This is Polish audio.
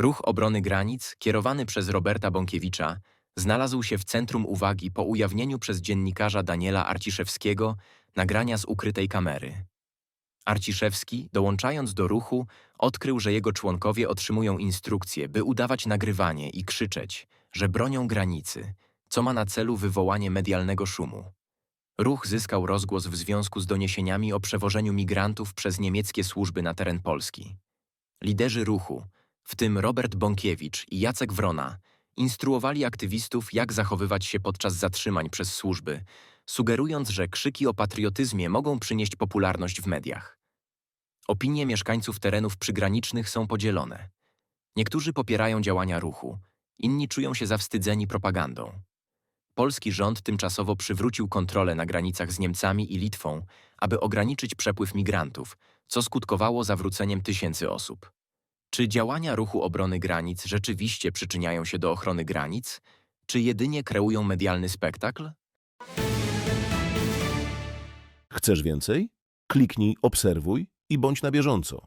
Ruch obrony granic, kierowany przez Roberta Bąkiewicza, znalazł się w centrum uwagi po ujawnieniu przez dziennikarza Daniela Arciszewskiego nagrania z ukrytej kamery. Arciszewski, dołączając do ruchu, odkrył, że jego członkowie otrzymują instrukcje, by udawać nagrywanie i krzyczeć, że bronią granicy, co ma na celu wywołanie medialnego szumu. Ruch zyskał rozgłos w związku z doniesieniami o przewożeniu migrantów przez niemieckie służby na teren Polski. Liderzy ruchu, w tym Robert Bąkiewicz i Jacek Wrona, instruowali aktywistów, jak zachowywać się podczas zatrzymań przez służby, sugerując, że krzyki o patriotyzmie mogą przynieść popularność w mediach. Opinie mieszkańców terenów przygranicznych są podzielone. Niektórzy popierają działania ruchu, inni czują się zawstydzeni propagandą. Polski rząd tymczasowo przywrócił kontrolę na granicach z Niemcami i Litwą, aby ograniczyć przepływ migrantów, co skutkowało zawróceniem tysięcy osób. Czy działania ruchu obrony granic rzeczywiście przyczyniają się do ochrony granic, czy jedynie kreują medialny spektakl? Chcesz więcej? Kliknij obserwuj i bądź na bieżąco.